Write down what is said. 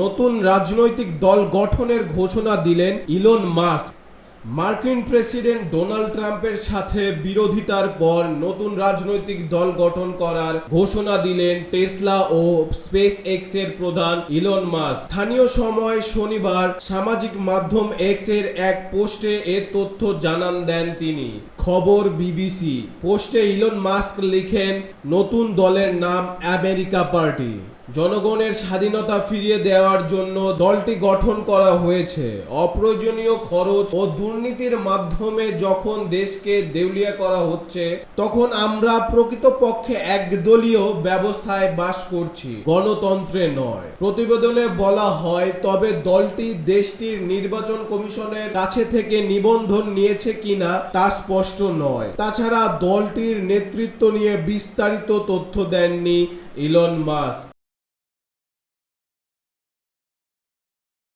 নতুন রাজনৈতিক দল গঠনের ঘোষণা দিলেন ইলন মাস্ক। মার্কিন প্রেসিডেন্ট ডোনাল্ড ট্রাম্পের সাথে বিরোধিতার পর নতুন রাজনৈতিক দল গঠন করার ঘোষণা দিলেন টেসলা ও স্পেস এক্সের প্রধান ইলন মাস্ক। স্থানীয় সময় শনিবার সামাজিক মাধ্যম এক্সের এক পোস্টে এ তথ্য জানান দেন তিনি। খবর বিবিসি। পোস্টে ইলন মাস্ক লিখেন, নতুন দলের নাম আমেরিকা পার্টি। জনগণের স্বাধীনতা ফিরিয়ে দেওয়ার জন্য দলটি গঠন করা হয়েছে। অপ্রয়োজনীয় খরচ ও দুর্নীতির মাধ্যমে যখন দেশকে দেউলিয়া করা হচ্ছে, তখন আমরা প্রকৃতপক্ষে একদলীয় ব্যবস্থায় বাস করছি। গণতন্ত্রে নয়। প্রতিবেদনে বলা হয়, তবে দলটি দেশটির নির্বাচন কমিশনের কাছে থেকে নিবন্ধন নিয়েছে কিনা তা স্পষ্ট নয়। তাছাড়া দলটির নেতৃত্ব নিয়ে বিস্তারিত তথ্য দেননি ইলন মাস্ক।